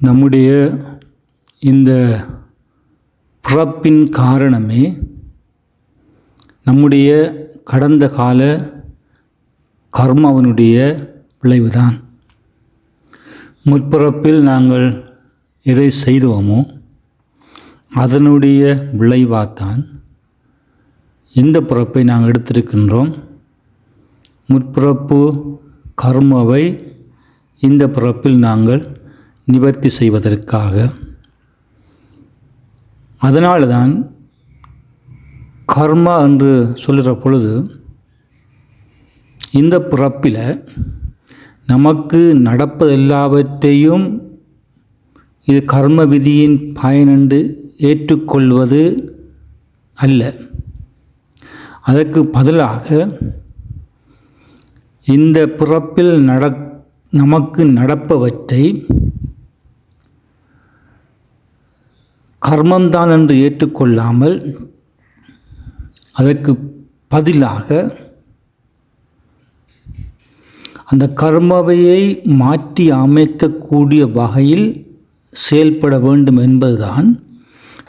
நம்முடைய இந்த பிறப்பின் காரணமே நம்முடைய கடந்த கால கர்மாவினுடைய விளைவுதான். முற்பிறப்பில் நாங்கள் எதை செய்தோமோ அதனுடைய விளைவாகத்தான் இந்த பிறப்பை நாங்கள் எடுத்திருக்கின்றோம்? முற்பிறப்பு கர்மாவை இந்த பிறப்பில் நாங்கள் நிவர்த்தி செய்வதற்காக. அதனால் தான் கர்மா என்று சொல்லுகிற பொழுது இந்த பிறப்பில் நமக்கு நடப்பது எல்லாவற்றையும் இது கர்ம விதியின் பயனென்று ஏற்றுக்கொள்வது அல்ல. அதற்கு பதிலாக இந்த பிறப்பில் நட நமக்கு நடப்பவற்றை கர்மம்தான் என்று ஏற்றுக்கொள்ளாமல் அதற்கு பதிலாக அந்த கர்மவையை மாற்றி அமைக்கக்கூடிய வகையில் செயல்பட வேண்டும் என்பதுதான்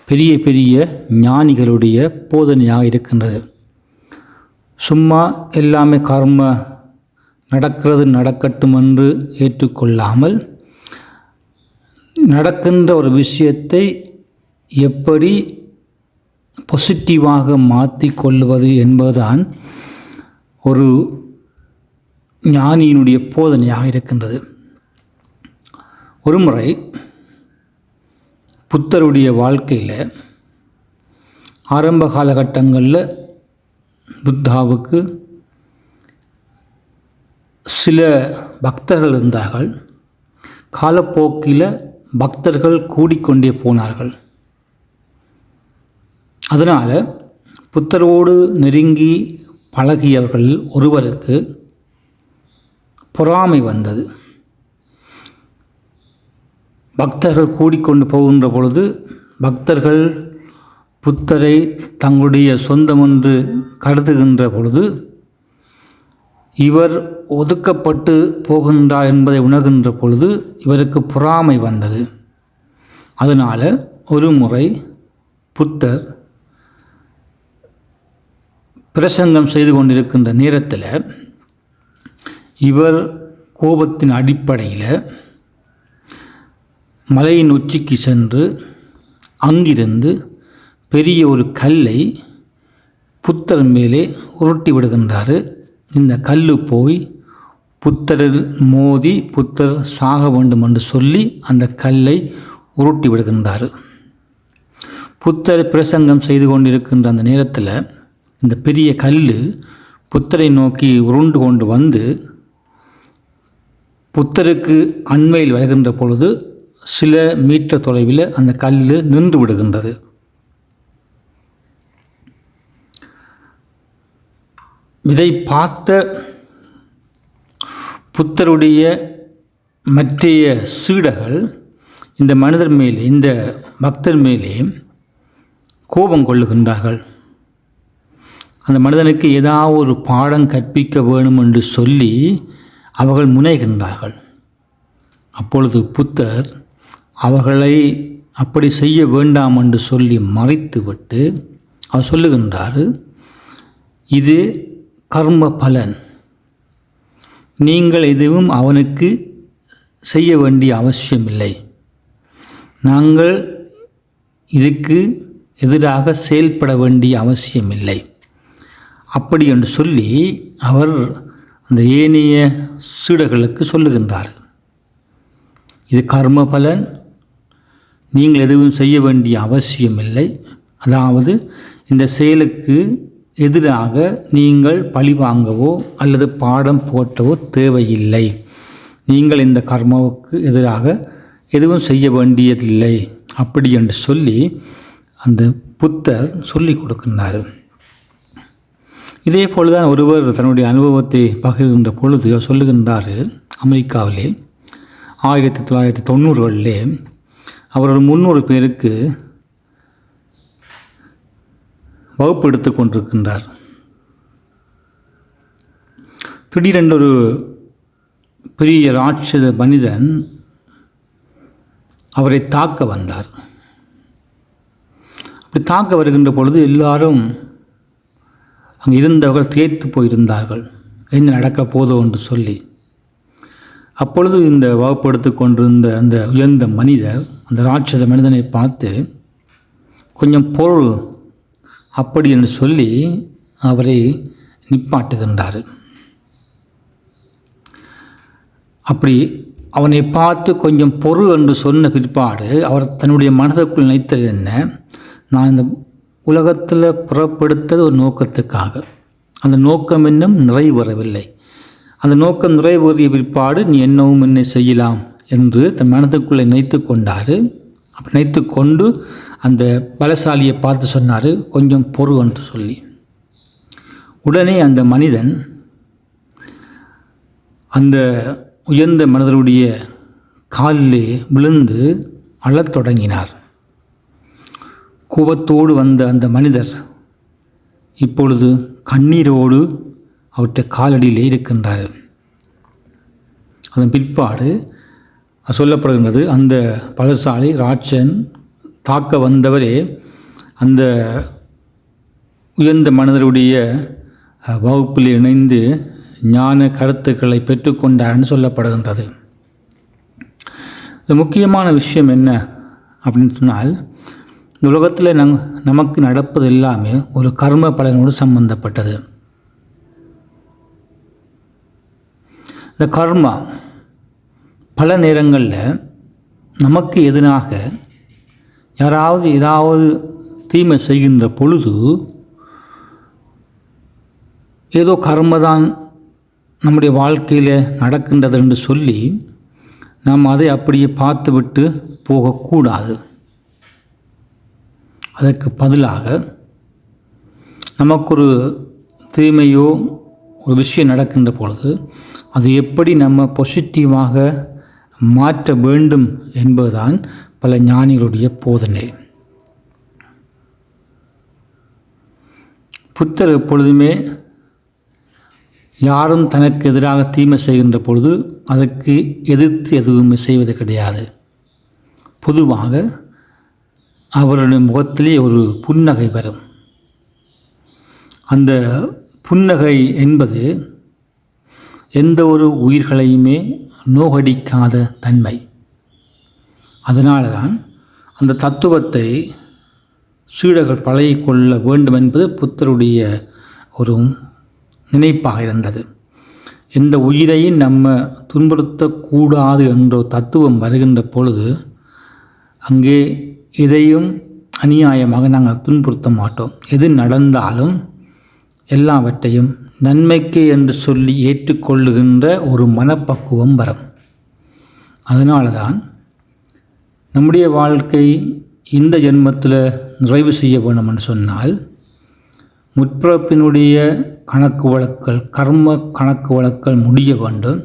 பெரிய பெரிய ஞானிகளுடைய போதனையாக இருக்கின்றது. சும்மா எல்லாமே கர்ம நடக்கிறது நடக்கட்டும் என்று ஏற்றுக்கொள்ளாமல் நடக்கின்ற ஒரு விஷயத்தை எப்படி பாசிட்டிவாக மாற்றிக்கொள்வது என்பதுதான் ஒரு ஞானியினுடைய போதனையாக இருக்கின்றது. ஒருமுறை புத்தருடைய வாழ்க்கையில் ஆரம்ப காலகட்டங்களில் புத்தாவுக்கு சில பக்தர்கள் இருந்தார்கள். காலப்போக்கில் பக்தர்கள் கூடிக்கொண்டே போனார்கள். அதனால் புத்தரோடு நெருங்கி பழகியவர்கள் ஒருவருக்கு பொறாமை வந்தது. பக்தர்கள் கூடிக்கொண்டு போகின்ற பொழுது பக்தர்கள் புத்தரை தங்களுடைய சொந்தம் என்று கருதுகின்ற பொழுது இவர் ஒதுக்கப்பட்டு போகின்றார் என்பதை உணர்கின்ற பொழுது இவருக்கு பொறாமை வந்தது. அதனால் ஒரு முறை புத்தர் பிரசங்கம் செய்து கொண்டிருக்கின்ற நேரத்தில் இவர் கோபத்தின் அடிப்படையில் மலையின் உச்சிக்கு சென்று அங்கிருந்து பெரிய ஒரு கல்லை புத்தர் மேலே உருட்டி விடுகின்றார். இந்த கல் போய் புத்தரில் மோதி புத்தர் சாக வேண்டும் என்று சொல்லி அந்த கல்லை உருட்டி விடுகின்றார். புத்தர் பிரசங்கம் செய்து கொண்டிருக்கின்ற அந்த நேரத்தில் இந்த பெரிய கல் புத்தரை நோக்கி உருண்டு கொண்டு வந்து புத்தருக்கு அண்மையில் வருகின்ற பொழுது சில மீட்டர் தொலைவில் அந்த கல் நின்று விடுகின்றது. இதை பார்த்த புத்தருடைய மற்றைய சீடர்கள் இந்த மனிதர் மேலே இந்த பக்தர் மேலே கோபம் கொள்ளுகின்றார்கள். அந்த மனிதனுக்கு ஏதாவது ஒரு பாடம் கற்பிக்க வேணும் என்று சொல்லி அவர்கள் முனைகின்றார்கள். அப்பொழுது புத்தர் அவர்களை அப்படி செய்ய வேண்டாம் என்று சொல்லி மறைத்துவிட்டு அவர் சொல்லுகின்றார் இது கர்ம பலன். நீங்கள் எதுவும் அவனுக்கு செய்ய வேண்டிய அவசியமில்லை. நாங்கள் இதுக்கு எதிராக செயல்பட வேண்டிய அவசியமில்லை. அப்படி என்று சொல்லி அவர் அந்த ஏனைய சீடர்களுக்கு சொல்லுகின்றார் இது கர்ம பலன். நீங்கள் எதுவும் செய்ய வேண்டிய அவசியமில்லை. அதாவது இந்த செயலுக்கு எதிராக நீங்கள் பழி வாங்கவோ அல்லது பாடம் போட்டவோ தேவையில்லை. நீங்கள் இந்த கர்மாவுக்கு எதிராக எதுவும் செய்ய வேண்டியதில்லை. அப்படி என்று சொல்லி அந்த புத்தர் சொல்லி கொடுக்கின்றார். இதே போலதான் ஒருவர் தன்னுடைய அனுபவத்தை பகிர்கின்ற பொழுது சொல்லுகின்றார் அமெரிக்காவிலே ஆயிரத்தி தொள்ளாயிரத்தி தொண்ணூறுகளிலே அவர் ஒரு முந்நூறு பேருக்கு வகுப்பு எடுத்து கொண்டிருக்கின்றார். திடீரென்று ஒரு பெரிய ராட்சத மனிதன் அவரை தாக்க வந்தார். அப்படி தாக்க வருகின்ற பொழுது எல்லாரும் அங்கே இருந்தவர்கள் திகைத்து போயிருந்தார்கள். என்ன நடக்கப் போதோ என்று சொல்லி. அப்பொழுது இந்த வகுப்படுத்து கொண்டிருந்த அந்த உயர்ந்த மனிதர் அந்த ராட்சத மனிதனை பார்த்து கொஞ்சம் பொருள் அப்படி என்று சொல்லி அவரை நிப்பாட்டுகின்றார். அப்படி அவனை பார்த்து கொஞ்சம் பொறு என்று சொன்ன பிற்பாடு அவர் தன்னுடைய மனதிற்குள் நினைத்தது என்ன? நான் இந்த உலகத்தில் புறப்படுத்தது ஒரு நோக்கத்துக்காக. அந்த நோக்கம் இன்னும் நிறைவேறவில்லை. அந்த நோக்கம் நிறைவேறிய பிற்பாடு நீ என்னவும் என்னை செய்யலாம் என்று தன் மனதுக்குள்ளே நினைத்து கொண்டார். அப்படி நினைத்து கொண்டு அந்த பலசாலியை பார்த்து சொன்னார் கொஞ்சம் பொறு என்று சொல்லி. உடனே அந்த மனிதன் அந்த உயர்ந்த மனிதருடைய காலிலே விழுந்து அழத் தொடங்கினார். கோபத்தோடு வந்த அந்த மனிதர் இப்பொழுது கண்ணீரோடு அவற்றை காலடியிலே இருக்கின்றார். அதன் பிற்பாடு சொல்லப்படுகின்றது அந்த பழசாலை ராட்சன் தாக்க வந்தவரே அந்த உயர்ந்த மனிதருடைய வகுப்பில் இணைந்து ஞான கருத்துக்களை பெற்றுக்கொண்டார்னு சொல்லப்படுகின்றது. இது முக்கியமான விஷயம் என்ன அப்படின்னு சொன்னால் இந்த உலகத்தில் நங் நமக்கு நடப்பது எல்லாமே ஒரு கர்ம பலனோடு சம்பந்தப்பட்டது. இந்த கர்மா பல நேரங்களில் நமக்கு எதிராக யாராவது ஏதாவது தீமை செய்கின்ற பொழுது ஏதோ கர்ம தான் நம்முடைய வாழ்க்கையில் நடக்கின்றது என்று சொல்லி நாம் அதை அப்படியே பார்த்துவிட்டு போகக்கூடாது. அதற்கு பதிலாக நமக்கு ஒரு தீமையோ ஒரு விஷயம் நடக்கின்ற பொழுது அது எப்படி நம்ம பாசிட்டிவாக மாற்ற வேண்டும் என்பதுதான் பல ஞானிகளுடைய போதனை. புத்தர் எப்பொழுதுமே யாரும் தனக்கு எதிராக தீமை செய்கின்ற பொழுது அதற்கு எதிர்த்து எதுவுமே செய்வது கிடையாது. பொதுவாக அவருடைய முகத்திலே ஒரு புன்னகை வரும். அந்த புன்னகை என்பது எந்த ஒரு உயிர்களையுமே நோகடிக்காத தன்மை. அதனால தான் அந்த தத்துவத்தை சீடர்கள் பழகிக்கொள்ள வேண்டும் என்பது புத்தருடைய ஒரு நினைப்பாக இருந்தது. எந்த உயிரையும் நம்ம துன்புறுத்தக்கூடாது என்ற தத்துவம் வருகின்ற பொழுது அங்கே இதையும் அநியாயமாக நாங்கள் துன்புறுத்த மாட்டோம். எது நடந்தாலும் எல்லாவற்றையும் நன்மைக்கு என்று சொல்லி ஏற்றுக்கொள்ளுகின்ற ஒரு மனப்பக்குவம் வரும். அதனால தான் நம்முடைய வாழ்க்கை இந்த ஜென்மத்தில் நிறைவு செய்ய வேணும்னு சொன்னால் முற்பிறப்பினுடைய கணக்கு வழக்கல் கர்ம கணக்கு வழக்கல் முடிய வேண்டும்.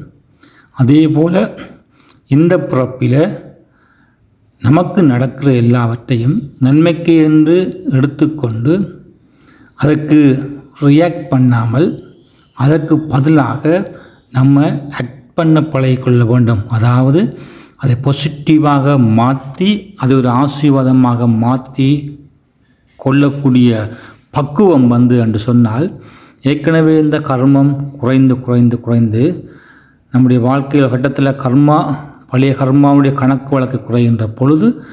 அதே போல் இந்த பிறப்பில் நமக்கு நடக்கிற எல்லாவற்றையும் நன்மைக்கு என்று எடுத்துக்கொண்டு அதற்கு ரியாக்ட் பண்ணாமல் அதற்கு பதிலாக நம்ம ஆக்ட் பண்ண பழகிக்கொள்ள வேண்டும். அதாவது அதை பாசிட்டிவாக மாற்றி அதை ஒரு ஆசீர்வாதமாக மாற்றி கொள்ளக்கூடிய பக்குவம் வந்து என்று சொன்னால் ஏற்கனவே இந்த கர்மம் குறைந்து குறைந்து குறைந்து நம்முடைய வாழ்க்கையில் கட்டத்தில் கர்மா பழைய கர்மாவுடைய கணக்கு வழக்கு குறைகின்ற பொழுது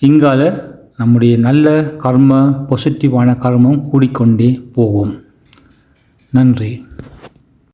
இங்கால நம்முடைய நல்ல கர்ம பாசிட்டிவான கர்மம் கூடிக்கொண்டே போகும். நன்றி.